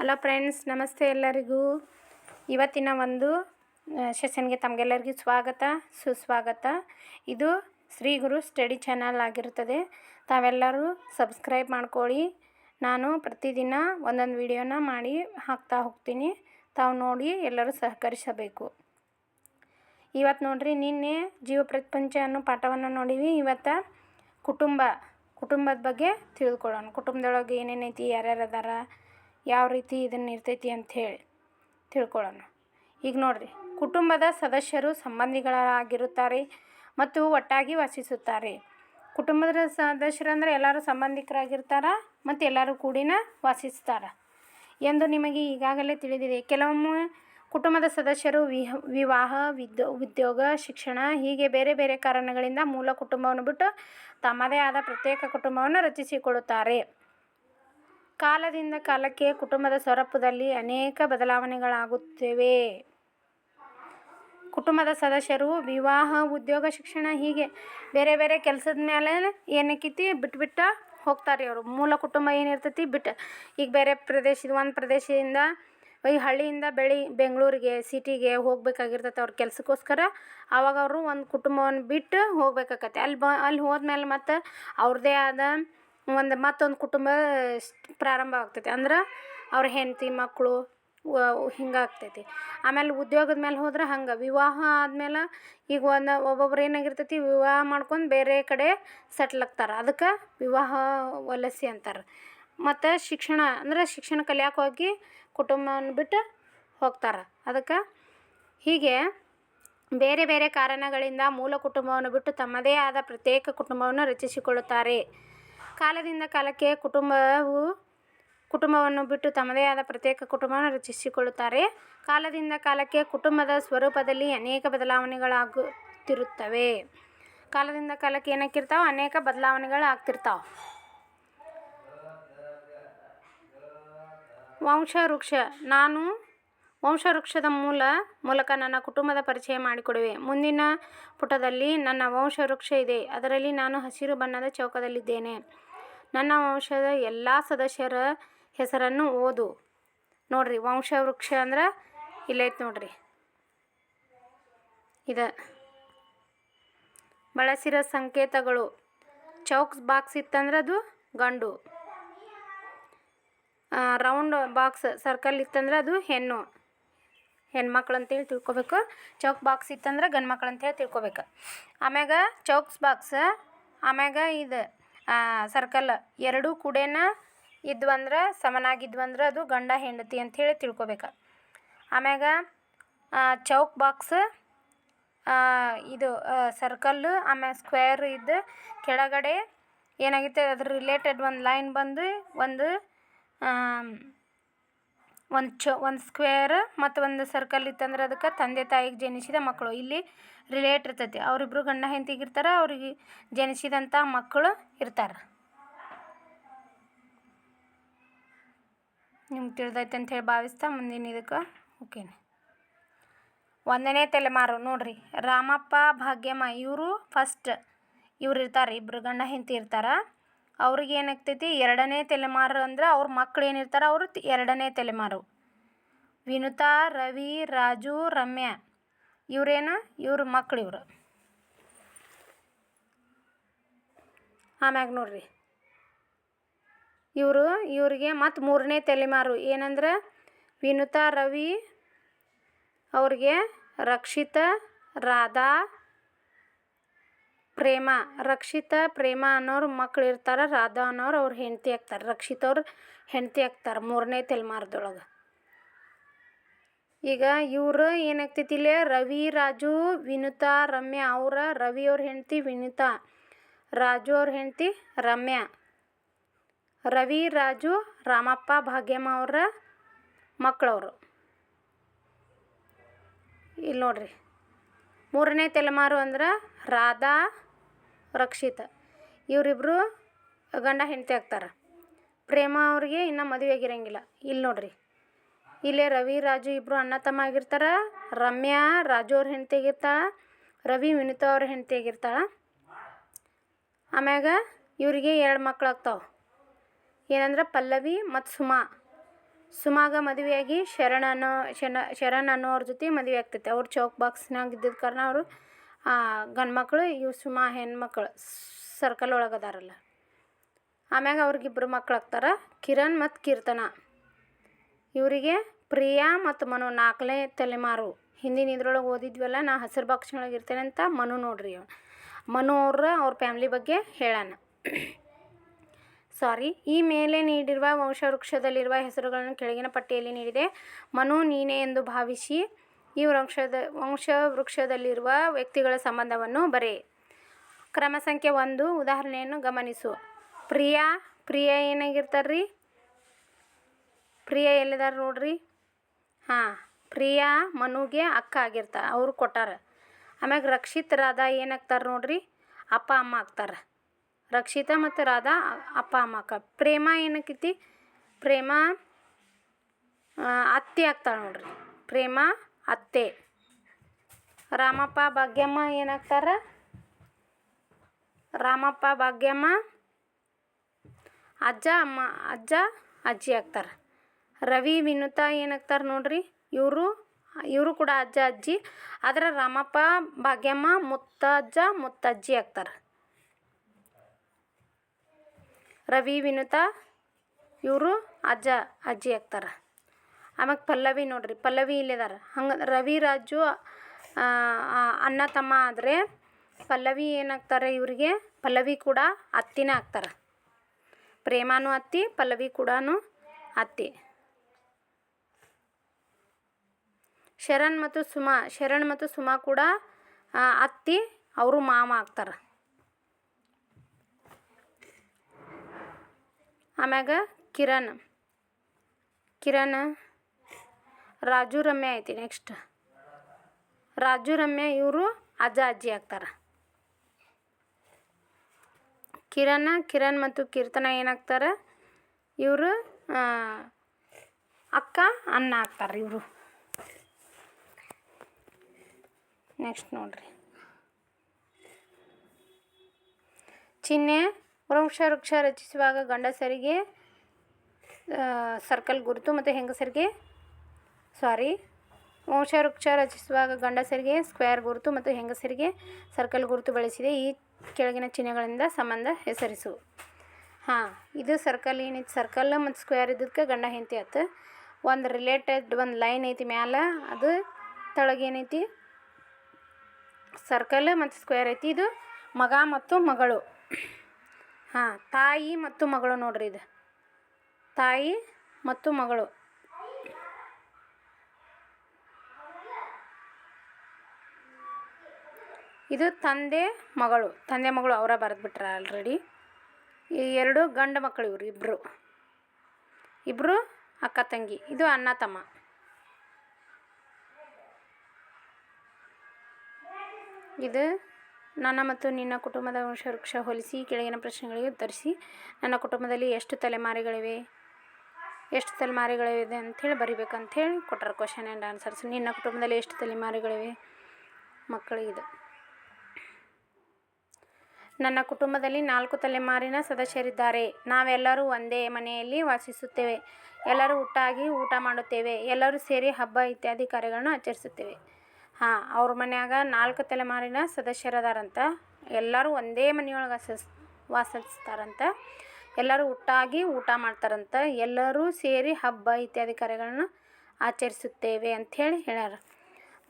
Hello friends ನಮಸ್ತೆ ಎಲ್ಲರಿಗೂ. ಇವತ್ತಿನ ಒಂದು ಸೆಷನ್ಗೆ ತಮಗೆಲ್ಲರಿಗೂ ಸ್ವಾಗತ, ಸುಸ್ವಾಗತ. ಇದು ಶ್ರೀ ಗುರು ಸ್ಟಡಿ ಚಾನಲ್ ಆಗಿರುತ್ತದೆ. ತಾವೆಲ್ಲರೂ ಸಬ್ಸ್ಕ್ರೈಬ್ ಮಾಡ್ಕೊಳ್ಳಿ. ನಾನು ಪ್ರತಿದಿನ ಒಂದೊಂದು ವಿಡಿಯೋನ ಮಾಡಿ ಹಾಕ್ತಾ ಹೋಗ್ತೀನಿ. ತಾವು ನೋಡಿ ಎಲ್ಲರೂ ಸಹಕರಿಸಬೇಕು. ಇವತ್ತು ನೋಡಿರಿ, ನಿನ್ನೆ ಜೀವ ಪ್ರಪಂಚ ಅನ್ನೋ ಪಾಠವನ್ನು ನೋಡಿವಿ. ಇವತ್ತು ಕುಟುಂಬ, ಕುಟುಂಬದ ಬಗ್ಗೆ ತಿಳಿದುಕೊಳ್ಳೋಣ. ಕುಟುಂಬದೊಳಗೆ ಏನೇನೈತಿ, ಯಾರ್ಯಾರು ಅದಾರ ಯಾವ ರೀತಿ ಇದನ್ನು ಇರ್ತೈತಿ ಅಂಥೇಳಿ ತಿಳ್ಕೊಳ್ಳೋಣ. ಈಗ ನೋಡಿರಿ, ಕುಟುಂಬದ ಸದಸ್ಯರು ಸಂಬಂಧಿಗಳಾಗಿರುತ್ತಾರೆ ಮತ್ತು ಒಟ್ಟಾಗಿ ವಾಸಿಸುತ್ತಾರೆ. ಕುಟುಂಬದ ಸದಸ್ಯರು ಅಂದರೆ ಎಲ್ಲರೂ ಸಂಬಂಧಿಕರಾಗಿರ್ತಾರೆ ಮತ್ತು ಎಲ್ಲರೂ ಕೂಡಿನ ವಾಸಿಸ್ತಾರೆ. ಎಂದು ನಿಮಗೆ ಈಗಾಗಲೇ ತಿಳಿದಿದೆ. ಕೆಲವೊಮ್ಮೆ ಕುಟುಂಬದ ಸದಸ್ಯರು ವಿಹ, ವಿವಾಹ, ವಿದ್ಯೋ, ಉದ್ಯೋಗ, ಶಿಕ್ಷಣ ಹೀಗೆ ಬೇರೆ ಬೇರೆ ಕಾರಣಗಳಿಂದ ಮೂಲ ಕುಟುಂಬವನ್ನು ಬಿಟ್ಟು ತಮ್ಮದೇ ಆದ ಪ್ರತ್ಯೇಕ ಕುಟುಂಬವನ್ನು ರಚಿಸಿಕೊಳ್ಳುತ್ತಾರೆ. ಕಾಲದಿಂದ ಕಾಲಕ್ಕೆ ಕುಟುಂಬದ ಸ್ವರೂಪದಲ್ಲಿ ಅನೇಕ ಬದಲಾವಣೆಗಳಾಗುತ್ತಿವೆ. ಕುಟುಂಬದ ಸದಸ್ಯರು, ವಿವಾಹ, ಉದ್ಯೋಗ, ಶಿಕ್ಷಣ ಹೀಗೆ ಬೇರೆ ಬೇರೆ ಕೆಲಸದ ಮೇಲೆ ಏನಕ್ಕೈತಿ ಬಿಟ್ಬಿಟ್ಟು ಹೋಗ್ತಾರೆ ಅವರು ಮೂಲ ಕುಟುಂಬ ಏನಿರ್ತೈತಿ ಬಿಟ್ಟು ಈಗ ಬೇರೆ ಪ್ರದೇಶದ ಒಂದು ಪ್ರದೇಶದಿಂದ ಈ ಹಳ್ಳಿಯಿಂದ ಬೆಳಿ ಬೆಂಗಳೂರಿಗೆ, ಸಿಟಿಗೆ ಹೋಗ್ಬೇಕಾಗಿರ್ತೈತೆ ಅವ್ರ ಕೆಲಸಕ್ಕೋಸ್ಕರ. ಆವಾಗ ಅವರು ಒಂದು ಕುಟುಂಬವನ್ನು ಬಿಟ್ಟು ಹೋಗ್ಬೇಕಾಕತ್ತೆ. ಅಲ್ಲಿ ಬ, ಅಲ್ಲಿ ಹೋದ್ಮೇಲೆ ಮತ್ತು ಅವ್ರದ್ದೇ ಆದ ಒಂದು ಮತ್ತೊಂದು ಕುಟುಂಬ ಪ್ರಾರಂಭ ಆಗ್ತೈತಿ. ಅಂದ್ರೆ ಅವ್ರ ಹೆಂಡತಿ ಮಕ್ಕಳು ಹಿಂಗೆ ಆಗ್ತೈತಿ. ಆಮೇಲೆ ಉದ್ಯೋಗದ ಮೇಲೆ ಹೋದ್ರೆ ಹಂಗೆ. ವಿವಾಹ ಆದ್ಮೇಲೆ ಈಗ ಒಂದು ಒಬ್ಬೊಬ್ರು ಏನಾಗಿರ್ತೈತಿ, ವಿವಾಹ ಮಾಡ್ಕೊಂಡು ಬೇರೆ ಕಡೆ ಸೆಟ್ಲ್ ಆಗ್ತಾರೆ. ಅದಕ್ಕೆ ವಿವಾಹ ವಲಸೆ ಅಂತಾರೆ. ಮತ್ತು ಶಿಕ್ಷಣ, ಅಂದ್ರೆ ಶಿಕ್ಷಣ ಕಲಿಯಕ್ಕೆ ಹೋಗಿ ಕುಟುಂಬವನ್ನು ಬಿಟ್ಟು ಹೋಗ್ತಾರೆ. ಅದಕ್ಕೆ ಹೀಗೆ ಬೇರೆ ಬೇರೆ ಕಾರಣಗಳಿಂದ ಮೂಲ ಕುಟುಂಬವನ್ನು ಬಿಟ್ಟು ತಮ್ಮದೇ ಆದ ಪ್ರತ್ಯೇಕ ಕುಟುಂಬವನ್ನು ರಚಿಸಿಕೊಳ್ಳುತ್ತಾರೆ. ಕಾಲದಿಂದ ಕಾಲಕ್ಕೆ ಕುಟುಂಬವು ಕುಟುಂಬವನ್ನು ಬಿಟ್ಟು ತಮ್ಮದೇ ಆದ ಪ್ರತ್ಯೇಕ ಕುಟುಂಬವನ್ನು ರಚಿಸಿಕೊಳ್ಳುತ್ತಾರೆ. ಕಾಲದಿಂದ ಕಾಲಕ್ಕೆ ಕುಟುಂಬದ ಸ್ವರೂಪದಲ್ಲಿ ಅನೇಕ ಬದಲಾವಣೆಗಳಾಗುತ್ತಿರುತ್ತವೆ. ಕಾಲದಿಂದ ಕಾಲಕ್ಕೆ ಏನಕ್ಕಿರ್ತಾವೆ ಅನೇಕ ಬದಲಾವಣೆಗಳು ಆಗ್ತಿರ್ತಾವೆ ವಂಶವೃಕ್ಷ, ನಾನು ವಂಶವೃಕ್ಷದ ಮೂಲ ಮೂಲಕ ನನ್ನ ಕುಟುಂಬದ ಪರಿಚಯ ಮಾಡಿಕೊಡುವೆ. ಮುಂದಿನ ಪುಟದಲ್ಲಿ ನನ್ನ ವಂಶವೃಕ್ಷ ಇದೆ. ಅದರಲ್ಲಿ ನಾನು ಹಸಿರು ಬಣ್ಣದ ಚೌಕದಲ್ಲಿದ್ದೇನೆ. ನನ್ನ ವಂಶದ ಎಲ್ಲ ಸದಸ್ಯರ ಹೆಸರನ್ನು ಓದು. ನೋಡ್ರಿ, ವಂಶವೃಕ್ಷ ಅಂದ್ರೆ ಇಲ್ಲೈತೆ ನೋಡ್ರಿ. ಇದು ಬಳಸಿರೋ ಸಂಕೇತಗಳು. ಚೌಕ್ಸ್ ಬಾಕ್ಸ್ ಇತ್ತಂದ್ರೆ ಅದು ಗಂಡು ರೌಂಡ್ ಬಾಕ್ಸ್ ಸರ್ಕಲ್ ಇತ್ತಂದ್ರೆ ಅದು ಹೆಣ್ಣು. ಹೆಣ್ಮಕ್ಳು ಅಂತೇಳಿ ತಿಳ್ಕೊಬೇಕು. ಚೌಕ್ ಬಾಕ್ಸ್ ಇತ್ತಂದ್ರೆ ಗಂಡು ಮಕ್ಳು ಅಂತೇಳಿ ತಿಳ್ಕೊಬೇಕು. ಆಮ್ಯಾಗ ಚೌಕ್ಸ್ ಬಾಕ್ಸ್, ಆಮ್ಯಾಗ ಇದು ಸರ್ಕಲ್ ಎರಡೂ ಕೂಡೇನ ಇದ್ವಂದ್ರ, ಸಮನಾಗಿದ್ವಂದ್ರ ಅದು ಗಂಡ ಹೆಂಡತಿ ಅಂಥೇಳಿ ತಿಳ್ಕೊಬೇಕು. ಆಮ್ಯಾಗ ಚೌಕ್ ಬಾಕ್ಸ್ ಇದು ಸರ್ಕಲ್ ಆಮ್ಯಾಗ ಸ್ಕ್ವೇರ್ ಇದ್ದು ಕೆಳಗಡೆ ಏನಾಗೈತೆ ಅದ್ರ ರಿಲೇಟೆಡ್ ಒಂದು ಲೈನ್ ಬಂದು, ಒಂದು ಒಂದು ಚ, ಒಂದು ಸ್ಕ್ವೇರ್ ಮತ್ತು ಒಂದು ಸರ್ಕಲ್ ಇತ್ತಂದ್ರೆ ಅದಕ್ಕೆ ತಂದೆ ತಾಯಿಗೆ ಜನಿಸಿದ ಮಕ್ಕಳು ಇಲ್ಲಿ ರಿಲೇಟ್ ಇರ್ತೈತಿ. ಅವರಿಬ್ರು ಗಂಡ ಹೆಂಡತಿಗೆ ಇರ್ತಾರೆ, ಅವ್ರಿಗೆ ಜನಿಸಿದಂಥ ಮಕ್ಕಳು ಇರ್ತಾರೆ. ನಿಮ್ಗೆ ತಿಳಿದೈತೆ ಅಂತ ಹೇಳಿ ಭಾವಿಸ್ತಾ ಮುಂದಿನ ಇದಕ್ಕೆ ಓಕೆನೆ ಒಂದನೇ ತಲೆಮಾರು ನೋಡ್ರಿ, ರಾಮಪ್ಪ ಭಾಗ್ಯಮ್ಮ ಇವರು ಫಸ್ಟ್ ಇವ್ರು ಇರ್ತಾರೆ ಇಬ್ಬರು ಗಂಡ ಹೆಂಡತಿ ಇರ್ತಾರೆ. ಅವ್ರಿಗೆ ಏನಾಗ್ತೈತಿ ಎರಡನೇ ತಲೆಮಾರು ಅಂದ್ರೆ ಅವ್ರ ಮಕ್ಳು ಏನಿರ್ತಾರೆ ಅವರು ಎರಡನೇ ತಲೆಮಾರು. ವಿನುತಾ, ರವಿ, ರಾಜು, ರಮ್ಯಾ. ಇವರೇನು? ಇವ್ರ ಮಕ್ಳು ಇವರು. ಆಮ್ಯಾಗ ನೋಡ್ರಿ. ಇವರು, ಇವರಿಗೆ ಮತ್ತು ಮೂರನೇ ತಲೆಮಾರು. ಏನಂದ್ರೆ ವಿನುತಾ, ರವಿ ಅವ್ರಿಗೆ ರಕ್ಷಿತ, ರಾಧಾ ಪ್ರೇಮ. ರಕ್ಷಿತ ಪ್ರೇಮ ಅನ್ನೋರು ಮಕ್ಳು ಇರ್ತಾರೆ, ರಾಧಾ ಅನ್ನೋರು ಅವ್ರ ಹೆಂಡತಿ ಆಗ್ತಾರೆ. ರಕ್ಷಿತ ಅವ್ರು ಹೆಂಡತಿ ಆಗ್ತಾರೆ ಮೂರನೇ ತಲೆಮಾರದೊಳಗೆ. ಈಗ ಇವರು ಏನಾಗ್ತೈತಿ ಇಲ್ಲೇ? ರವಿ, ರಾಜು, ವಿನುತಾ, ರಮ್ಯಾ. ಅವರ ರವಿ ಅವ್ರ ಹೆಂಡತಿ, ವಿನುತಾ. ರಾಜು ಅವ್ರ ಹೆಂಡತಿ, ರಮ್ಯಾ. ರವಿ, ರಾಜು, ರಾಮಪ್ಪ, ಭಾಗ್ಯಮ್ಮ ಅವರ ಮಕ್ಕಳವರು ಇಲ್ಲಿ ನೋಡ್ರಿ. ಮೂರನೇ ತಲೆಮಾರು ಅಂದ್ರೆ ರಾಧಾ ರಕ್ಷಿತ. ಇವರಿಬ್ಬರು ಗಂಡ ಹೆಂಡತಿ ಆಗ್ತಾರೆ. ಪ್ರೇಮ ಅವ್ರಿಗೆ ಇನ್ನೂ ಮದುವೆ ಆಗಿರಂಗಿಲ್ಲ. ಇಲ್ಲಿ ನೋಡ್ರಿ. ಇಲ್ಲೇ ರವಿ, ರಾಜು ಇಬ್ಬರು ಅಣ್ಣ ತಮ್ಮ ಆಗಿರ್ತಾರೆ. ರಮ್ಯಾ, ರಾಜು ಅವ್ರ ಹೆಂಡತಿ ಆಗಿರ್ತಾಳೆ. ರವಿ, ವಿನಿತಾ ಅವ್ರ ಹೆಂಡತಿ ಆಗಿರ್ತಾಳೆ. ಆಮ್ಯಾಗ ಇವರಿಗೆ ಎರಡು ಮಕ್ಕಳು ಆಗ್ತಾವೆ. ಏನಂದ್ರೆ ಪಲ್ಲವಿ ಮತ್ತು ಸುಮಾ. ಸುಮಾಗ ಮದುವೆಯಾಗಿ ಶರಣ ಅನ್ನೋ ಶನ ಶರಣ್ ಅನ್ನೋವ್ರ ಜೊತೆ ಮದುವೆ ಆಗ್ತೈತೆ. ಅವ್ರು ಚೌಕ್ ಬಾಕ್ಸ್ನಾಗ ಇದ್ದಿದ್ದ ಕಾರಣ ಅವರು ಗಂಡು ಮಕ್ಕಳು ಇವು ಸುಮಾ ಹೆಣ್ಮಕ್ಳು ಸರ್ಕಲ್ ಒಳಗೆ ಅದಾರಲ್ಲ. ಆಮ್ಯಾಗ ಅವ್ರಿಗಿಬ್ರು ಮಕ್ಳು ಆಗ್ತಾರೆ, ಕಿರಣ್ ಮತ್ತು ಕೀರ್ತನ. ಇವರಿಗೆ ಪ್ರಿಯಾ ಮತ್ತು ಮನು ನಾಲ್ಕನೇ ತಲೆಮಾರು. ಹಿಂದಿನ ಇದ್ರೊಳಗೆ ಓದಿದ್ವಲ್ಲ, ನಾ ಹಸಿರು ಬಾಕ್ಸ್ನೊಳಗೆ ಇರ್ತೇನೆ ಅಂತ ಮನು ನೋಡ್ರಿ ಅವ ಮನು ಅವ್ರ ಅವ್ರ ಫ್ಯಾಮ್ಲಿ ಬಗ್ಗೆ ಹೇಳೋಣ ಸಾರಿ ಈ ಮೇಲೆ ನೀಡಿರುವ ವಂಶವೃಕ್ಷದಲ್ಲಿರುವ ಹೆಸರುಗಳನ್ನು ಕೆಳಗಿನ ಪಟ್ಟಿಯಲ್ಲಿ ನೀಡಿದೆ. ಮನು ನೀನೆ ಎಂದು ಭಾವಿಸಿ ಈ ವಂಶದ ವಂಶವೃಕ್ಷದಲ್ಲಿರುವ ವ್ಯಕ್ತಿಗಳ ಸಂಬಂಧವನ್ನು ಬರೆ. ಕ್ರಮ ಸಂಖ್ಯೆ ಒಂದು, ಉದಾಹರಣೆಯನ್ನು ಗಮನಿಸು. ಪ್ರಿಯಾ ಪ್ರಿಯಾ ಏನಾಗಿರ್ತಾರೆ ರೀ ಪ್ರಿಯಾ ಎಲ್ಲಿದ್ದಾರೆ ನೋಡ್ರಿ? ಹಾಂ, ಪ್ರಿಯಾ ಮನುಗೆ ಅಕ್ಕ ಆಗಿರ್ತಾರೆ, ಅವರು ಕೊಟ್ಟಾರ. ಆಮ್ಯಾಗ ರಕ್ಷಿತ್, ರಾಧಾ ಏನಾಗ್ತಾರೆ ನೋಡ್ರಿ? ಅಪ್ಪ, ಅಮ್ಮ ಆಗ್ತಾರೆ. ರಕ್ಷಿತಾ ಮತ್ತು ರಾಧಾ, ಅಪ್ಪ, ಅಮ್ಮ ಅಕ್ಕ. ಪ್ರೇಮ ಏನಕ್ಕೈತಿ ಪ್ರೇಮ ಅತ್ತೆ ಆಗ್ತಾಳೆ ನೋಡ್ರಿ. ಪ್ರೇಮ ಅತ್ತೆ. ರಾಮಪ್ಪ ಭಾಗ್ಯಮ್ಮ ಏನಾಗ್ತಾರ? ರಾಮಪ್ಪ ಭಾಗ್ಯಮ್ಮ, ಅಜ್ಜ, ಅಮ್ಮ, ಅಜ್ಜ, ಅಜ್ಜಿ ಆಗ್ತಾರೆ. ರವಿ, ವಿನುತಾ ಏನಾಗ್ತಾರೆ ನೋಡ್ರಿ? ಇವರು ಇವರು ಕೂಡ ಅಜ್ಜ, ಅಜ್ಜಿ. ಆದರೆ ರಾಮಪ್ಪ ಭಾಗ್ಯಮ್ಮ ಮುತ್ತಜ್ಜ ಮುತ್ತಜ್ಜಿ ಆಗ್ತಾರೆ. ರವಿ, ವಿನುತಾ, ಇವರು ಅಜ್ಜ, ಅಜ್ಜಿ ಆಗ್ತಾರೆ. ಆಮ್ಯಾಗ ಪಲ್ಲವಿ ನೋಡ್ರಿ, ಪಲ್ಲವಿ ಇಲ್ಲಿದಾರ. ಹಂಗೆ ರವಿ, ರಾಜು ಅಣ್ಣ, ತಮ್ಮ ಆದರೆ ಪಲ್ಲವಿ ಏನಾಗ್ತಾರೆ ಇವರಿಗೆ? ಪಲ್ಲವಿ ಕೂಡ ಅತ್ತಿನೇ ಆಗ್ತಾರೆ. ಪ್ರೇಮಾನು ಅತ್ತಿ, ಪಲ್ಲವಿ ಕೂಡ ಅತ್ತಿ. ಶರಣ್ ಮತ್ತು ಸುಮಾ, ಶರಣ್ ಮತ್ತು ಸುಮಾ ಕೂಡ ಅತ್ತಿ, ಅವರು ಮಾಮ ಆಗ್ತಾರೆ. ಆಮ್ಯಾಗ ಕಿರಣ್ ಕಿರಣ್ ರಾಜು ರಮ್ಯ ಐತಿ ನೆಕ್ಸ್ಟ್ ರಾಜು ರಮ್ಯ ಇವರು ಅಜ್ಜ ಅಜ್ಜಿ ಆಗ್ತಾರೆ. ಕಿರಣ, ಕಿರಣ್ ಮತ್ತು ಕೀರ್ತನ ಏನಾಗ್ತಾರೆ ಇವರು ಅಕ್ಕ, ಅಣ್ಣ ಆಗ್ತಾರೆ ಇವರು. ನೆಕ್ಸ್ಟ್ ನೋಡ್ರಿ. ಚಿಹ್ನೆ, ವೃಕ್ಷ ವೃಕ್ಷ ರಚಿಸುವಾಗ ಗಂಡಸರಿಗೆ ಸರ್ಕಲ್ ಗುರುತು ಮತ್ತು ಹೆಂಗಸರಿಗೆ ಸಾರಿ ವಂಶವೃಕ್ಷ ರಚಿಸುವಾಗ ಗಂಡಸರಿಗೆ ಸ್ಕ್ವೇರ್ ಗುರುತು ಮತ್ತು ಹೆಂಗಸರಿಗೆ ಸರ್ಕಲ್ ಗುರುತು ಬಳಸಿದೆ. ಈ ಕೆಳಗಿನ ಚಿಹ್ನೆಗಳಿಂದ ಸಂಬಂಧ ಹೆಸರಿಸು. ಹಾಂ, ಇದು ಸರ್ಕಲ್ ಏನೈತಿ ಸರ್ಕಲ್ ಮತ್ತು ಸ್ಕ್ವೇರ್ ಇದ್ದಕ್ಕೆ ಗಂಡ ಹೆಂಡತಿ ಆಯ್ತು ಒಂದು ರಿಲೇಟೆಡ್ ಒಂದು ಲೈನ್ ಐತಿ ಮ್ಯಾಲೆ. ಅದು ತೆಳಗೇನೈತಿ ಸರ್ಕಲ್ ಮತ್ತು ಸ್ಕ್ವೇರ್ ಐತಿ. ಇದು ಮಗ ಮತ್ತು ಮಗಳು. ಹಾಂ, ತಾಯಿ ಮತ್ತು ಮಗಳು ನೋಡ್ರಿ ಇದು. ತಾಯಿ ಮತ್ತು ಮಗಳು. ಇದು ತಂದೆ ಮಗಳು ತಂದೆ ಮಗಳು ಅವರ ಬರೆದ್ಬಿಟ್ರ ಆಲ್ರೆಡಿ ಈ ಎರಡು ಗಂಡು ಮಕ್ಕಳು ಇವರು ಇಬ್ಬರು ಇಬ್ಬರು ಅಕ್ಕ ತಂಗಿ, ಇದು ಅಣ್ಣ ತಮ್ಮ. ಇದು ನನ್ನ ಮತ್ತು ನಿನ್ನ ಕುಟುಂಬದ ವಂಶವೃಕ್ಷ ಹೋಲಿಸಿ ಕೆಳಗಿನ ಪ್ರಶ್ನೆಗಳಿಗೆ ಉತ್ತರಿಸಿ, ನನ್ನ ಕುಟುಂಬದಲ್ಲಿ ಎಷ್ಟು ತಲೆಮಾರಿಗಳಿವೆ ಎಷ್ಟು ತಲೆಮಾರಿಗಳಿವೆ ಅಂಥೇಳಿ ಬರಿಬೇಕಂಥೇಳಿ ಕೊಟ್ಟರು ಕ್ವಶನ್ ಆ್ಯಂಡ್ ಆನ್ಸರ್ಸ್ ನಿನ್ನ ಕುಟುಂಬದಲ್ಲಿ ಎಷ್ಟು ತಲೆಮಾರಿಗಳಿವೆ ಮಕ್ಕಳಿಗಿದೆ ನನ್ನ ಕುಟುಂಬದಲ್ಲಿ ನಾಲ್ಕು ತಲೆಮಾರಿನ ಸದಸ್ಯರಿದ್ದಾರೆ. ನಾವೆಲ್ಲರೂ ಒಂದೇ ಮನೆಯಲ್ಲಿ ವಾಸಿಸುತ್ತೇವೆ. ಎಲ್ಲರೂ ಒಟ್ಟಾಗಿ ಊಟ ಮಾಡುತ್ತೇವೆ. ಎಲ್ಲರೂ ಸೇರಿ ಹಬ್ಬ ಇತ್ಯಾದಿ ಕಾರ್ಯಗಳನ್ನು ಆಚರಿಸುತ್ತೇವೆ. ಹಾಂ, ಅವ್ರ ಮನ್ಯಾಗ ನಾಲ್ಕು ತಲೆಮಾರಿನ ಸದಸ್ಯರದಾರಂತ. ಎಲ್ಲರೂ ಒಂದೇ ಮನೆಯೊಳಗೆ ವಾಸಿಸ್, ವಾಸಿಸ್ತಾರಂತ. ಎಲ್ಲರೂ ಒಟ್ಟಾಗಿ ಊಟ ಮಾಡ್ತಾರಂತ. ಎಲ್ಲರೂ ಸೇರಿ ಹಬ್ಬ ಇತ್ಯಾದಿ ಕಾರ್ಯಗಳನ್ನು ಆಚರಿಸುತ್ತೇವೆ ಅಂಥೇಳಿ ಹೇಳ್ಯಾರ.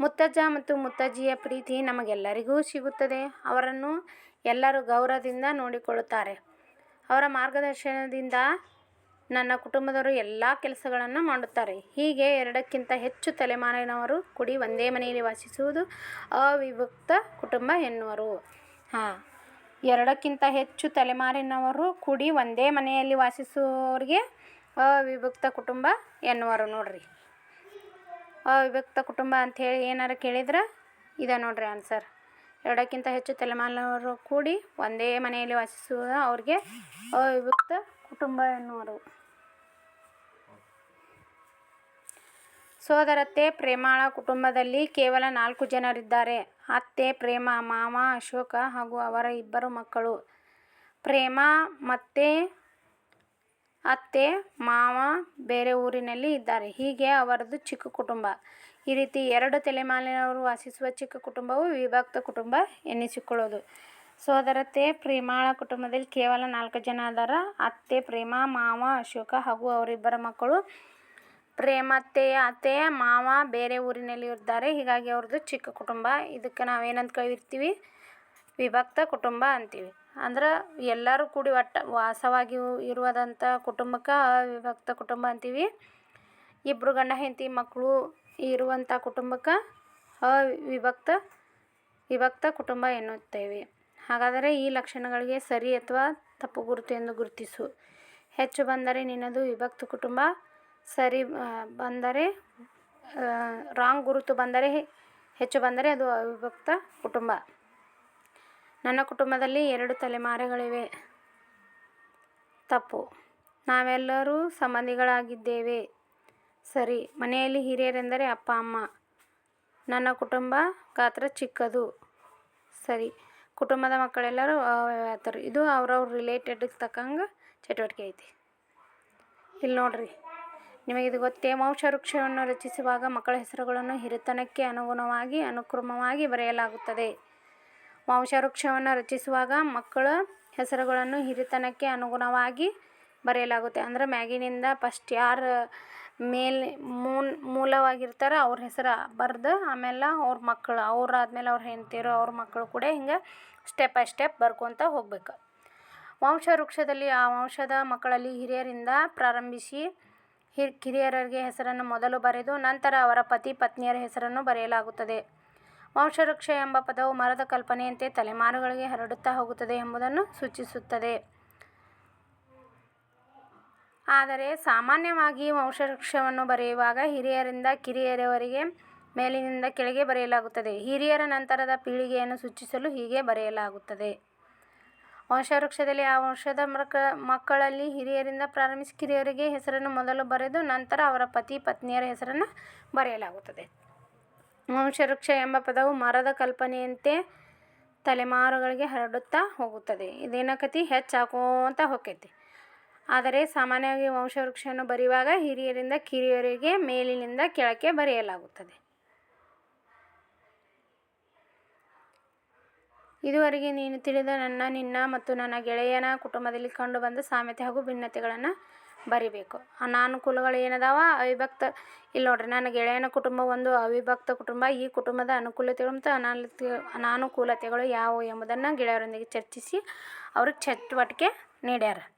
ಮುತ್ತಜ್ಜ ಮತ್ತು ಮುತ್ತಜ್ಜಿಯ ಪ್ರೀತಿ ನಮಗೆಲ್ಲರಿಗೂ ಸಿಗುತ್ತದೆ. ಅವರನ್ನು ಎಲ್ಲರೂ ಗೌರವದಿಂದ ನೋಡಿಕೊಳ್ಳುತ್ತಾರೆ. ಅವರ ಮಾರ್ಗದರ್ಶನದಿಂದ ನನ್ನ ಕುಟುಂಬದವರು ಎಲ್ಲ ಕೆಲಸಗಳನ್ನು ಮಾಡುತ್ತಾರೆ. ಹೀಗೆ ಎರಡಕ್ಕಿಂತ ಹೆಚ್ಚು ತಲೆಮಾರಿನವರು ಕುಡಿ ಒಂದೇ ಮನೆಯಲ್ಲಿ ವಾಸಿಸುವುದು ಅವಿಭಕ್ತ ಕುಟುಂಬ ಎನ್ನುವರು. ಹಾಂ, ಎರಡಕ್ಕಿಂತ ಹೆಚ್ಚು ತಲೆಮಾರಿನವರು ಕುಡಿ ಒಂದೇ ಮನೆಯಲ್ಲಿ ವಾಸಿಸುವವರಿಗೆ ಅವಿಭಕ್ತ ಕುಟುಂಬ ಎನ್ನುವರು ನೋಡ್ರಿ. ಅವಿಭಕ್ತ ಕುಟುಂಬ ಅಂತ ಹೇಳಿ ಏನಾರು ಕೇಳಿದ್ರೆ? ಇದೆ ನೋಡ್ರಿ ಆನ್ಸರ್ ಎರಡಕ್ಕಿಂತ ಹೆಚ್ಚು ತಲೆಮಾರಿನವರು ಕೂಡಿ ಒಂದೇ ಮನೆಯಲ್ಲಿ ವಾಸಿಸುವ ಅವ್ರಿಗೆ ಅವಿಭಕ್ತ ಕುಟುಂಬ ಎನ್ನುವರು. ಸೋದರತ್ತೆ, ಪ್ರೇಮಾಳ ಕುಟುಂಬದಲ್ಲಿ ಕೇವಲ ನಾಲ್ಕು ಜನರಿದ್ದಾರೆ. ಅತ್ತೆ, ಪ್ರೇಮ, ಮಾಮ, ಅಶೋಕ ಹಾಗೂ ಅವರ ಇಬ್ಬರು ಮಕ್ಕಳು. ಪ್ರೇಮ, ಮತ್ತೆ ಅತ್ತೆ, ಮಾವ ಬೇರೆ ಊರಿನಲ್ಲಿ ಇದ್ದಾರೆ. ಹೀಗೆ ಅವರದು ಚಿಕ್ಕ ಕುಟುಂಬ. ಈ ರೀತಿ ಎರಡು ತಲೆಮಾಲಿನವರು ವಾಸಿಸುವ ಚಿಕ್ಕ ಕುಟುಂಬವು ವಿಭಕ್ತ ಕುಟುಂಬ ಎನ್ನಿಸಿಕೊಳ್ಳೋದು ಸೋದರತೆ ಪ್ರೇಮಾಳ ಕುಟುಂಬದಲ್ಲಿ ಕೇವಲ ನಾಲ್ಕು ಜನ ಅದರ ಅತ್ತೆ, ಪ್ರೇಮ, ಮಾವ, ಅಶೋಕ ಹಾಗೂ ಅವರಿಬ್ಬರ ಮಕ್ಕಳು. ಪ್ರೇಮತ್ತೆಯ ಅತ್ತೆಯ ಮಾವ ಬೇರೆ ಊರಿನಲ್ಲಿ ಇರ್ತಾರೆ. ಹೀಗಾಗಿ ಅವ್ರದ್ದು ಚಿಕ್ಕ ಕುಟುಂಬ. ಇದಕ್ಕೆ ನಾವೇನಂತ ಕರಿತೀವಿ ವಿಭಕ್ತ ಕುಟುಂಬ ಅಂತೀವಿ. ಅಂದ್ರೆ ಎಲ್ಲರೂ ಕೂಡಿ ಒಟ್ಟ ವಾಸವಾಗಿ ಇರುವುದಂಥ ಕುಟುಂಬಕ್ಕೆ ವಿಭಕ್ತ ಕುಟುಂಬ ಅಂತೀವಿ. ಇಬ್ಬರು ಗಂಡ ಹೆಂಡತಿ ಮಕ್ಕಳು ಇರುವಂಥ ಕುಟುಂಬಕ್ಕೆ ಅವಿಭಕ್ತ, ವಿಭಕ್ತ ಕುಟುಂಬ ಎನ್ನುತ್ತೇವೆ. ಹಾಗಾದರೆ ಈ ಲಕ್ಷಣಗಳಿಗೆ ಸರಿ ಅಥವಾ ತಪ್ಪು ಗುರುತು ಎಂದು ಗುರುತಿಸು. ಹೆಚ್ಚು ಬಂದರೆ ನಿನ್ನದು ವಿಭಕ್ತ ಕುಟುಂಬ, ಸರಿ ಬಂದರೆ ರಾಂಗ್ ಗುರುತು ಬಂದರೆ, ಹೆಚ್ಚು ಬಂದರೆ ಅದು ಅವಿಭಕ್ತ ಕುಟುಂಬ. ನನ್ನ ಕುಟುಂಬದಲ್ಲಿ ಎರಡು ತಲೆಮಾರುಗಳಿವೆ. ತಪ್ಪು. ನಾವೆಲ್ಲರೂ ಸಂಬಂಧಿಗಳಾಗಿದ್ದೇವೆ. ಸರಿ, ಮನೆಯಲ್ಲಿ ಹಿರಿಯರೆಂದರೆ ಅಪ್ಪ, ಅಮ್ಮ. ನನ್ನ ಕುಟುಂಬ ಗಾತ್ರ ಚಿಕ್ಕದು. ಸರಿ, ಕುಟುಂಬದ ಮಕ್ಕಳೆಲ್ಲರೂ ಆತರು ಇದು ಅವ್ರವ್ರ ರಿಲೇಟೆಡ್ಗೆ ತಕ್ಕಂಗೆ ಚಟುವಟಿಕೆ ಐತಿ. ಇಲ್ಲಿ ನೋಡ್ರಿ ನಿಮಗೆ ಇದು ಗೊತ್ತೇ ವಂಶವೃಕ್ಷವನ್ನು ರಚಿಸುವಾಗ ಮಕ್ಕಳ ಹೆಸರುಗಳನ್ನು ಹಿರಿತನಕ್ಕೆ ಅನುಗುಣವಾಗಿ, ಅನುಕ್ರಮವಾಗಿ ಬರೆಯಲಾಗುತ್ತದೆ. ವಂಶವೃಕ್ಷವನ್ನು ರಚಿಸುವಾಗ ಮಕ್ಕಳ ಹೆಸರುಗಳನ್ನು ಹಿರಿತನಕ್ಕೆ ಅನುಗುಣವಾಗಿ ಬರೆಯಲಾಗುತ್ತೆ. ಅಂದರೆ ಮ್ಯಾಗಿನಿಂದ ಫಸ್ಟ್ ಯಾರು ಮೇಲೆ ಮೂಲ ಮೂಲವಾಗಿರ್ತಾರೆ, ಅವ್ರ ಹೆಸರು ಬರೆದು, ಆಮೇಲೆ ಅವ್ರ ಮಕ್ಕಳು ಅವ್ರು ಆದ್ಮೇಲೆ ಅವ್ರ ಹೆಂಡ್ತಿರು, ಅವ್ರ ಮಕ್ಕಳು ಕೂಡ ಹಿಂಗೆ ಸ್ಟೆಪ್ ಬೈ ಸ್ಟೆಪ್ ಬರ್ಕೊತ ಹೋಗ್ಬೇಕು. ವಂಶವೃಕ್ಷದಲ್ಲಿ ಆ ವಂಶದ ಮಕ್ಕಳಲ್ಲಿ ಹಿರಿಯರಿಂದ ಪ್ರಾರಂಭಿಸಿ, ಹಿರ್ ಕಿರಿಯರಿಗೆ ಹೆಸರನ್ನು ಮೊದಲು ಬರೆದು, ನಂತರ ಅವರ ಪತಿ, ಪತ್ನಿಯರ ಹೆಸರನ್ನು ಬರೆಯಲಾಗುತ್ತದೆ. ವಂಶವೃಕ್ಷ ಎಂಬ ಪದವು ಮರದ ಕಲ್ಪನೆಯಂತೆ ತಲೆಮಾರುಗಳಿಗೆ ಹರಡುತ್ತಾ ಹೋಗುತ್ತದೆ ಎಂಬುದನ್ನು ಸೂಚಿಸುತ್ತದೆ. ಆದರೆ ಸಾಮಾನ್ಯವಾಗಿ ವಂಶವೃಕ್ಷವನ್ನು ಬರೆಯುವಾಗ ಹಿರಿಯರಿಂದ ಕಿರಿಯರವರೆಗೆ ಮೇಲಿನಿಂದ ಕೆಳಗೆ ಬರೆಯಲಾಗುತ್ತದೆ. ಹಿರಿಯರ ನಂತರದ ಪೀಳಿಗೆಯನ್ನು ಸೂಚಿಸಲು ಹೀಗೆ ಬರೆಯಲಾಗುತ್ತದೆ. ವಂಶವೃಕ್ಷದಲ್ಲಿ ಆ ವಂಶದ ಮೃಕ, ಮಕ್ಕಳಲ್ಲಿ ಹಿರಿಯರಿಂದ ಪ್ರಾರಂಭಿಸಿ ಕಿರಿಯರಿಗೆ ಹೆಸರನ್ನು ಮೊದಲು ಬರೆದು ನಂತರ ಅವರ ಪತಿ, ಪತ್ನಿಯರ ಹೆಸರನ್ನು ಬರೆಯಲಾಗುತ್ತದೆ. ವಂಶವೃಕ್ಷ ಎಂಬ ಪದವು ಮರದ ಕಲ್ಪನೆಯಂತೆ ತಲೆಮಾರುಗಳಿಗೆ ಹರಡುತ್ತಾ ಹೋಗುತ್ತದೆ. ಇದೇನಾಕತಿ ಹೆಚ್ಚಾಕೋಂತ ಹೋಕೈತಿ. ಆದರೆ ಸಾಮಾನ್ಯವಾಗಿ ವಂಶವೃಕ್ಷವನ್ನು ಬರೆಯುವಾಗ ಹಿರಿಯರಿಂದ ಕಿರಿಯರಿಗೆ ಮೇಲಿನಿಂದ ಕೆಳಕ್ಕೆ ಬರೆಯಲಾಗುತ್ತದೆ. ಇದುವರೆಗೆ ನೀನು ತಿಳಿದ ನನ್ನ, ನಿನ್ನ ಮತ್ತು ನನ್ನ ಗೆಳೆಯನ ಕುಟುಂಬದಲ್ಲಿ ಕಂಡುಬಂದ ಸಾಮ್ಯತೆ ಹಾಗೂ ಭಿನ್ನತೆಗಳನ್ನು ಬರಿಬೇಕು. ಅನಾನುಕೂಲಗಳು ಏನದಾವ? ಅವಿಭಕ್ತ. ಇಲ್ಲಿ ನೋಡ್ರಿ, ನನ್ನ ಗೆಳೆಯನ ಕುಟುಂಬ ಒಂದು, ಅವಿಭಕ್ತ ಕುಟುಂಬ. ಈ ಕುಟುಂಬದ ಅನುಕೂಲತೆಗಳು ಮತ್ತು ಅನಾನುಕೂಲ ಅನಾನುಕೂಲತೆಗಳು ಯಾವುವು ಎಂಬುದನ್ನು ಗೆಳೆಯರೊಂದಿಗೆ ಚರ್ಚಿಸಿ, ಅವ್ರಿಗೆ ಚಟುವಟಿಕೆ ನೀಡ್ಯಾರ.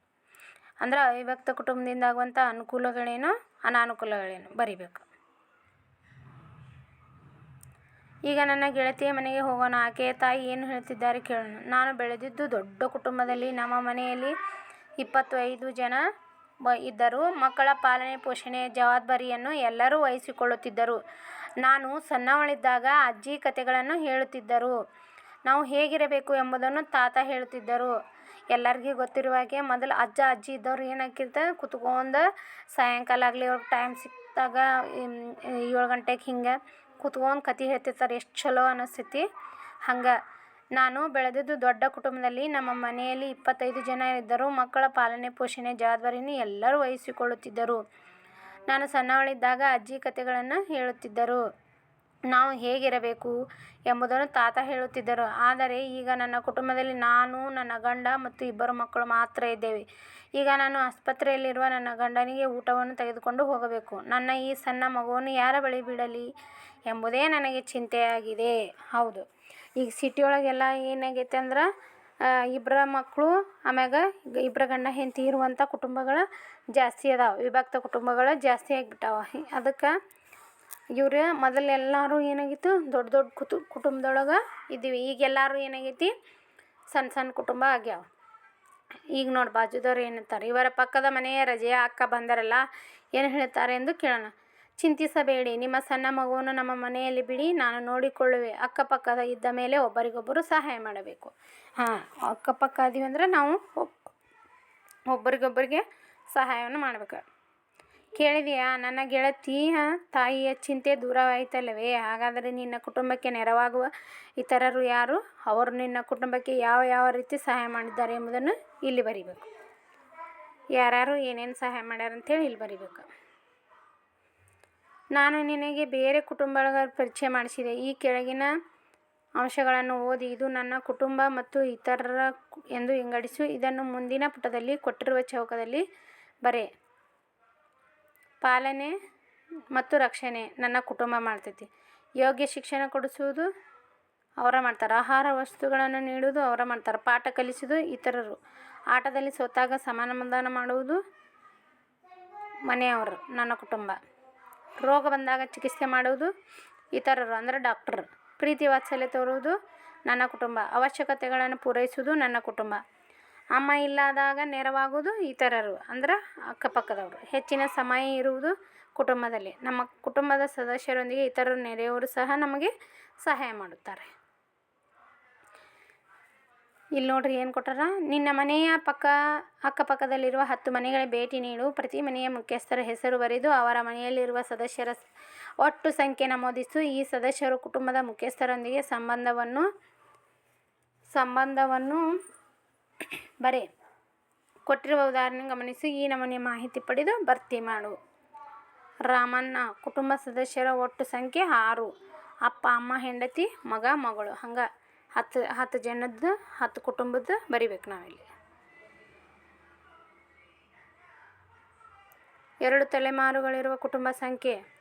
ಅಂದ್ರೆ ಅವಿಭಕ್ತ ಕುಟುಂಬದಿಂದ ಆಗುವಂಥ ಅನುಕೂಲಗಳೇನು, ಅನಾನುಕೂಲಗಳೇನು ಬರಿಬೇಕು. ಈಗ ನನ್ನ ಗೆಳತಿಯ ಮನೆಗೆ ಹೋಗೋಣ, ಆಕೆಯ ತಾಯಿ ಏನು ಹೇಳ್ತಿದ್ದಾರೆ ಕೇಳೋಣ. ನಾನು ಬೆಳೆದಿದ್ದು ದೊಡ್ಡ ಕುಟುಂಬದಲ್ಲಿ ನಮ್ಮ ಮನೆಯಲ್ಲಿ ಇಪ್ಪತ್ತೈದು ಜನ ಬ ಇದ್ದರು. ಮಕ್ಕಳ ಪಾಲನೆ ಪೋಷಣೆಯ ಜವಾಬ್ದಾರಿಯನ್ನು ಎಲ್ಲರೂ ವಹಿಸಿಕೊಳ್ಳುತ್ತಿದ್ದರು. ನಾನು ಸಣ್ಣವಳಿದ್ದಾಗ ಅಜ್ಜಿ ಕತೆಗಳನ್ನು ಹೇಳುತ್ತಿದ್ದರು. ನಾವು ಹೇಗಿರಬೇಕು ಎಂಬುದನ್ನು ತಾತ ಹೇಳುತ್ತಿದ್ದರು. ಎಲ್ಲರಿಗೂ ಗೊತ್ತಿರುವ ಹಾಗೆ ಮೊದಲು ಅಜ್ಜ, ಅಜ್ಜಿ ಇದ್ದವ್ರು ಏನಾಕಿರ್ತಾರೆ ಕುತ್ಕೊಂಡು ಸಾಯಂಕಾಲ ಆಗಲಿ ಅವ್ರಿಗೆ ಟೈಮ್ ಸಿಕ್ಕಿದಾಗ ಏಳು ಗಂಟೆಗೆ ಹಿಂಗೆ ಕುತ್ಕೊಂಡು ಕತೆ ಹೇಳ್ತಿರ್ತಾರೆ, ಎಷ್ಟು ಚಲೋ ಅನಿಸ್ತೈತಿ. ಹಂಗೆ ನಾನು ಬೆಳೆದಿದ್ದು ದೊಡ್ಡ ಕುಟುಂಬದಲ್ಲಿ ನಮ್ಮ ಮನೆಯಲ್ಲಿ ಇಪ್ಪತ್ತೈದು ಜನ ಇದ್ದರು. ಮಕ್ಕಳ ಪಾಲನೆ, ಪೋಷಣೆ ಜವಾಬ್ದಾರಿಯನ್ನು ಎಲ್ಲರೂ ವಹಿಸಿಕೊಳ್ಳುತ್ತಿದ್ದರು. ನಾನು ಸಣ್ಣವಳಿದ್ದಾಗ ಅಜ್ಜಿ ಕತೆಗಳನ್ನು ಹೇಳುತ್ತಿದ್ದರು. ನಾವು ಹೇಗಿರಬೇಕು ಎಂಬುದನ್ನು ತಾತ ಹೇಳುತ್ತಿದ್ದರು. ಆದರೆ ಈಗ ನನ್ನ ಕುಟುಂಬದಲ್ಲಿ ನಾನು, ನನ್ನ ಗಂಡ ಮತ್ತು ಇಬ್ಬರು ಮಕ್ಕಳು ಮಾತ್ರ ಇದ್ದೇವೆ. ಈಗ ನಾನು ಆಸ್ಪತ್ರೆಯಲ್ಲಿರುವ ನನ್ನ ಗಂಡನಿಗೆ ಊಟವನ್ನು ತೆಗೆದುಕೊಂಡು ಹೋಗಬೇಕು. ನನ್ನ ಈ ಸಣ್ಣ ಮಗುವನ್ನು ಯಾರ ಬಳಿ ಬಿಡಲಿ ಎಂಬುದೇ ನನಗೆ ಚಿಂತೆಯಾಗಿದೆ. ಹೌದು. ಈಗ ಸಿಟಿಯೊಳಗೆಲ್ಲ ಏನಾಗೈತೆ ಅಂದ್ರೆ ಇಬ್ಬರ ಮಕ್ಕಳು, ಆಮ್ಯಾಗ ಇಬ್ಬರ ಗಂಡ ಹೆಂಡತಿ ಇರುವಂಥ ಕುಟುಂಬಗಳು ಜಾಸ್ತಿ ಅದಾವೆ. ವಿಭಕ್ತ ಕುಟುಂಬಗಳು ಜಾಸ್ತಿ ಆಗಿಬಿಟ್ಟಾವ. ಅದಕ್ಕೆ ಇವ್ರು ಮೊದಲು ಎಲ್ಲರೂ ಏನಾಗಿತ್ತು? ದೊಡ್ಡ ದೊಡ್ಡ ಕುತು ಕುಟುಂಬದೊಳಗೆ ಇದ್ದೀವಿ. ಈಗ ಎಲ್ಲರೂ ಏನಾಗೈತಿ? ಸಣ್ಣ ಸಣ್ಣ ಕುಟುಂಬ ಆಗ್ಯಾವ. ಈಗ ನೋಡಿ ಬಾಜುದವ್ರು ಏನಂತಾರೆ? ಇವರ ಪಕ್ಕದ ಮನೆಯ ರಜೆಯ ಅಕ್ಕ ಬಂದರಲ್ಲ, ಏನು ಹೇಳ್ತಾರೆ ಎಂದು ಕೇಳೋಣ. ಚಿಂತಿಸಬೇಡಿ. ನಿಮ್ಮ ಸಣ್ಣ ಮಗುವನ್ನು ನಮ್ಮ ಮನೆಯಲ್ಲಿ ಬಿಡಿ. ನಾನು ನೋಡಿಕೊಳ್ಳುವೆ. ಅಕ್ಕಪಕ್ಕದ ಇದ್ದ ಮೇಲೆ ಒಬ್ಬರಿಗೊಬ್ಬರು ಸಹಾಯ ಮಾಡಬೇಕು. ಹಾಂ ಅಕ್ಕಪಕ್ಕ ಅದೀವಿ ಅಂದ್ರೆ ನಾವು ಒಬ್, ಒಬ್ಬರಿಗೊಬ್ಬರಿಗೆ ಸಹಾಯವನ್ನು ಮಾಡ್ಬೇಕು. ಕೇಳಿದೆಯಾ? ನನ್ನ ಗೆಳತಿಯ ತಾಯಿಯ ಚಿಂತೆ ದೂರವಾಯಿತಲ್ಲವೇ? ಹಾಗಾದರೆ ನಿನ್ನ ಕುಟುಂಬಕ್ಕೆ ನೆರವಾಗುವ ಇತರರು ಯಾರು? ಅವರು ನಿನ್ನ ಕುಟುಂಬಕ್ಕೆ ಯಾವ ಯಾವ ರೀತಿ ಸಹಾಯ ಮಾಡಿದ್ದಾರೆ ಎಂಬುದನ್ನು ಇಲ್ಲಿ ಬರಿಬೇಕು. ಯಾರ್ಯಾರು ಏನೇನು ಸಹಾಯ ಮಾಡ್ಯಾರ ಅಂತೇಳಿ ಇಲ್ಲಿ ಬರಿಬೇಕು. ನಾನು ನಿನಗೆ ಬೇರೆ ಕುಟುಂಬಗಳ ಪರಿಚಯ ಮಾಡಿಸಿದೆ. ಈ ಕೆಳಗಿನ ಅಂಶಗಳನ್ನು ಓದಿ. ಇದು ನನ್ನ ಕುಟುಂಬ ಮತ್ತು ಇತರರ ಎಂದು ವಿಂಗಡಿಸು. ಇದನ್ನು ಮುಂದಿನ ಪುಟದಲ್ಲಿ ಕೊಟ್ಟಿರುವ ಚೌಕದಲ್ಲಿ ಬರೆ. ಪಾಲನೆ ಮತ್ತು ರಕ್ಷಣೆ ನನ್ನ ಕುಟುಂಬ ಮಾಡ್ತೈತಿ. ಯೋಗ್ಯ ಶಿಕ್ಷಣ ಕೊಡಿಸುವುದು ಅವರ ಮಾಡ್ತಾರೆ. ಆಹಾರ ವಸ್ತುಗಳನ್ನು ನೀಡುವುದು ಅವರ ಮಾಡ್ತಾರೆ. ಪಾಠ ಕಲಿಸುವುದು ಇತರರು. ಆಟದಲ್ಲಿ ಸೋತಾಗ ಸಮಾಧಾನ ಮಾಡುವುದು ಮನೆಯವರು, ನನ್ನ ಕುಟುಂಬ. ರೋಗ ಬಂದಾಗ ಚಿಕಿತ್ಸೆ ಮಾಡುವುದು ಇತರರು, ಅಂದರೆ ಡಾಕ್ಟರ್. ಪ್ರೀತಿ ವಾತ್ಸಲ್ಯ ತೋರುವುದು ನನ್ನ ಕುಟುಂಬ. ಅವಶ್ಯಕತೆಗಳನ್ನು ಪೂರೈಸುವುದು ನನ್ನ ಕುಟುಂಬ. ಅಮ್ಮ ಇಲ್ಲದಾಗ ನೆರವಾಗುವುದು ಇತರರು ಅಂದ್ರೆ ಅಕ್ಕಪಕ್ಕದವರು. ಹೆಚ್ಚಿನ ಸಮಯ ಇರುವುದು ಕುಟುಂಬದಲ್ಲಿ. ನಮ್ಮ ಕುಟುಂಬದ ಸದಸ್ಯರೊಂದಿಗೆ ಇತರರು ನೆರೆಯವರು ಸಹ ನಮಗೆ ಸಹಾಯ ಮಾಡುತ್ತಾರೆ. ಇಲ್ಲಿ ನೋಡ್ರಿ ಏನು ಕೊಟ್ಟಾರ? ನಿನ್ನ ಮನೆಯ ಪಕ್ಕ, ಅಕ್ಕಪಕ್ಕದಲ್ಲಿರುವ ಹತ್ತು ಮನೆಗಳಿಗೆ ಭೇಟಿ ನೀಡು. ಪ್ರತಿ ಮನೆಯ ಮುಖ್ಯಸ್ಥರ ಹೆಸರು ಬರೆದು ಅವರ ಮನೆಯಲ್ಲಿರುವ ಸದಸ್ಯರ ಒಟ್ಟು ಸಂಖ್ಯೆ ನಮೂದಿಸು. ಈ ಸದಸ್ಯರು ಕುಟುಂಬದ ಮುಖ್ಯಸ್ಥರೊಂದಿಗೆ ಸಂಬಂಧವನ್ನು ಸಂಬಂಧವನ್ನು ಬರೆ. ಕೊಟ್ಟಿರುವ ಉದಾಹರಣೆ ಗಮನಿಸಿ. ಈ ನಮೂನೆಯ ಮಾಹಿತಿ ಪಡೆದು ಭರ್ತಿ ಮಾಡು. ರಾಮಣ್ಣ, ಕುಟುಂಬ ಸದಸ್ಯರ ಒಟ್ಟು ಸಂಖ್ಯೆ ಆರು. ಅಪ್ಪ, ಅಮ್ಮ, ಹೆಂಡತಿ, ಮಗ, ಮಗಳು. ಹಂಗೆ ಹತ್ತು ಹತ್ತು ಜನದ್ದು ಹತ್ತು ಕುಟುಂಬದ್ದು ಬರಿಬೇಕು ನಾವಿಲ್ಲಿ. ಎರಡು ತಲೆಮಾರುಗಳಿರುವ ಕುಟುಂಬ ಸಂಖ್ಯೆ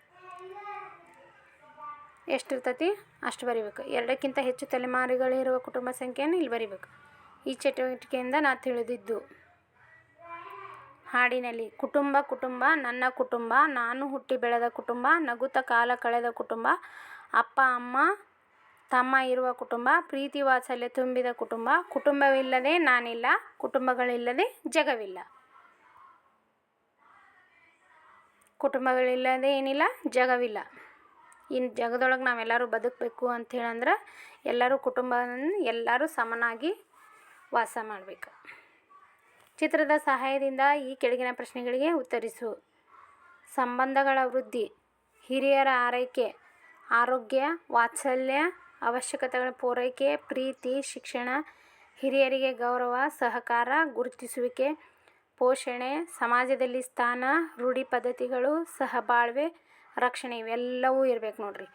ಎಷ್ಟಿರ್ತತಿ? ಅಷ್ಟು ಬರಿಬೇಕು. ಎರಡಕ್ಕಿಂತ ಹೆಚ್ಚು ತಲೆಮಾರುಗಳಿರುವ ಕುಟುಂಬ ಸಂಖ್ಯೆಯನ್ನು ಇಲ್ಲಿ ಬರಿಬೇಕು. ಈ ಚಟುವಟಿಕೆಯಿಂದ ನಾ ತಿಳಿದಿದ್ದು. ಹಾಡಿನಲ್ಲಿ, ಕುಟುಂಬ ಕುಟುಂಬ, ನನ್ನ ಕುಟುಂಬ, ನಾನು ಹುಟ್ಟಿ ಬೆಳೆದ ಕುಟುಂಬ ನಗುತ್ತ ಕಾಲ ಕಳೆದ ಕುಟುಂಬ, ಅಪ್ಪ, ಅಮ್ಮ, ತಮ್ಮ ಇರುವ ಕುಟುಂಬ, ಪ್ರೀತಿ ವಾತ್ಸಲ್ಯ ತುಂಬಿದ ಕುಟುಂಬ, ಕುಟುಂಬವಿಲ್ಲದೆ ನಾನಿಲ್ಲ, ಕುಟುಂಬಗಳಿಲ್ಲದೆ ಜಗವಿಲ್ಲ. ಕುಟುಂಬಗಳಿಲ್ಲದೆ ಏನಿಲ್ಲ, ಜಗವಿಲ್ಲ. ಇನ್ನು ಜಗದೊಳಗೆ ನಾವೆಲ್ಲರೂ ಬದುಕಬೇಕು ಅಂಥೇಳಂದ್ರೆ ಎಲ್ಲರೂ ಕುಟುಂಬವನ್ನು ಎಲ್ಲರೂ ಸಮನಾಗಿ ವಾಸ ಮಾಡಬೇಕು. ಚಿತ್ರದ ಸಹಾಯದಿಂದ ಈ ಕೆಳಗಿನ ಪ್ರಶ್ನೆಗಳಿಗೆ ಉತ್ತರಿಸು. ಸಂಬಂಧಗಳ ವೃದ್ಧಿ, ಹಿರಿಯರ ಆರೈಕೆ, ಆರೋಗ್ಯ, ವಾತ್ಸಲ್ಯ, ಅವಶ್ಯಕತೆಗಳ ಪೂರೈಕೆ, ಪ್ರೀತಿ, ಶಿಕ್ಷಣ, ಹಿರಿಯರಿಗೆ ಗೌರವ, ಸಹಕಾರ, ಗುರುತಿಸುವಿಕೆ, ಪೋಷಣೆ, ಸಮಾಜದಲ್ಲಿ ಸ್ಥಾನ, ರೂಢಿ ಪದ್ಧತಿಗಳು, ಸಹಬಾಳ್ವೆ, ರಕ್ಷಣೆ ಇವೆಲ್ಲವೂ ಇರಬೇಕು ನೋಡ್ರಿ.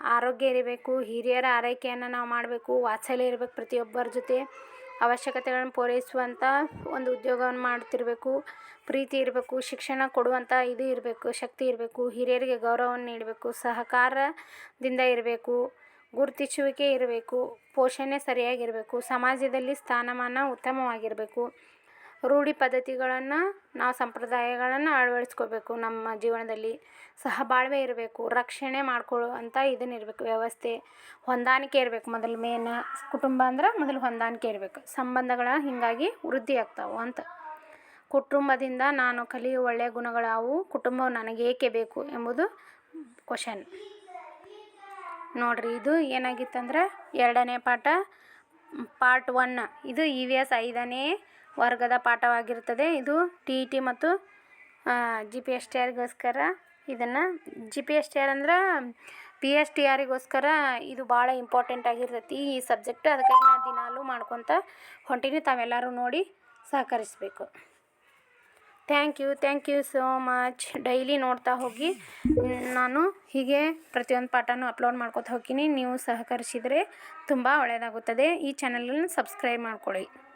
ಆರೋಗ್ಯ ಇರಬೇಕು, ಹಿರಿಯರ ಆರೈಕೆಯನ್ನು ನಾವು ಮಾಡಬೇಕು, ವಾತ್ಸಲ್ಯ ಇರಬೇಕು ಪ್ರತಿಯೊಬ್ಬರ ಜೊತೆ. ಅವಶ್ಯಕತೆಗಳನ್ನು ಪೂರೈಸುವಂಥ ಒಂದು ಉದ್ಯೋಗವನ್ನು ಮಾಡ್ತಿರಬೇಕು ಪ್ರೀತಿ ಇರಬೇಕು, ಶಿಕ್ಷಣ ಕೊಡುವಂಥ ಇದು ಇರಬೇಕು, ಶಕ್ತಿ ಇರಬೇಕು, ಹಿರಿಯರಿಗೆ ಗೌರವವನ್ನು ನೀಡಬೇಕು, ಸಹಕಾರದಿಂದ ಇರಬೇಕು, ಗುರುತಿಸುವಿಕೆ ಇರಬೇಕು, ಪೋಷಣೆ ಸರಿಯಾಗಿರಬೇಕು, ಸಮಾಜದಲ್ಲಿ ಸ್ಥಾನಮಾನ ಉತ್ತಮವಾಗಿರಬೇಕು. ರೂಢಿ ಪದ್ಧತಿಗಳನ್ನು ನಾವು ಸಂಪ್ರದಾಯಗಳನ್ನು ಅಳವಡಿಸ್ಕೋಬೇಕು. ನಮ್ಮ ಜೀವನದಲ್ಲಿ ಸಹ ಬಾಳ್ವೆ ಇರಬೇಕು. ರಕ್ಷಣೆ ಮಾಡ್ಕೊಳ್ಳುವಂಥ ಇದನ್ನ ಇರಬೇಕು. ವ್ಯವಸ್ಥೆ ಹೊಂದಾಣಿಕೆ ಇರಬೇಕು. ಮೊದಲು ಮೇನ್ ಕುಟುಂಬ ಅಂದ್ರೆ ಮೊದಲು ಹೊಂದಾಣಿಕೆ ಇರಬೇಕು. ಸಂಬಂಧಗಳ ಹೀಗಾಗಿ ವೃದ್ಧಿ ಆಗ್ತಾವೆ ಅಂತ. ಕುಟುಂಬದಿಂದ ನಾನು ಕಲಿಯುವ ಒಳ್ಳೆಯ ಗುಣಗಳಾವು ಕುಟುಂಬವು ನನಗೆ ಏಕೆ ಬೇಕು ಎಂಬುದು ಕ್ವಶನ್ ನೋಡ್ರಿ, ಇದು ಏನಾಗಿತ್ತಂದ್ರೆ ಎರಡನೇ ಪಾಠ ಪಾರ್ಟ್ ಒನ್ ಇದು ಇ ವಿ ಎಸ್ ಐದನೇ ವರ್ಗದ ಪಾಠವಾಗಿರುತ್ತದೆ. ಇದು ಟಿ ಇ ಟಿ ಮತ್ತು ಜಿ ಪಿ ಎಸ್ ಟಿ ಆರ್ಗೋಸ್ಕರ ಇದನ್ನು. G P S T R ಅಂದ್ರೆ ಪಿ ಎಸ್ ಟಿ ಆರಿಗೋಸ್ಕರ ಇದು ಭಾಳ ಇಂಪಾರ್ಟೆಂಟ್ ಆಗಿರ್ತೈತಿ ಈ ಸಬ್ಜೆಕ್ಟ್ ಅದಕ್ಕಾಗಿ ನಾನು ದಿನಾಲೂ ಮಾಡ್ಕೊತ ಹೊಂಟೀನಿ. ತಾವೆಲ್ಲರೂ ನೋಡಿ ಸಹಕರಿಸಬೇಕು. Thank you thank you so much daily ನೋಡ್ತಾ ಹೋಗಿ. ನಾನು ಹೀಗೆ ಪ್ರತಿಯೊಂದು ಪಾಠನೂ ಅಪ್ಲೋಡ್ ಮಾಡ್ಕೊತ ಹೋಗ್ತೀನಿ. ನೀವು ಸಹಕರಿಸಿದರೆ ತುಂಬ ಒಳ್ಳೆಯದಾಗುತ್ತದೆ ಈ ಚಾನಲನ್ನು ಸಬ್ಸ್ಕ್ರೈಬ್ ಮಾಡ್ಕೊಳ್ಳಿ.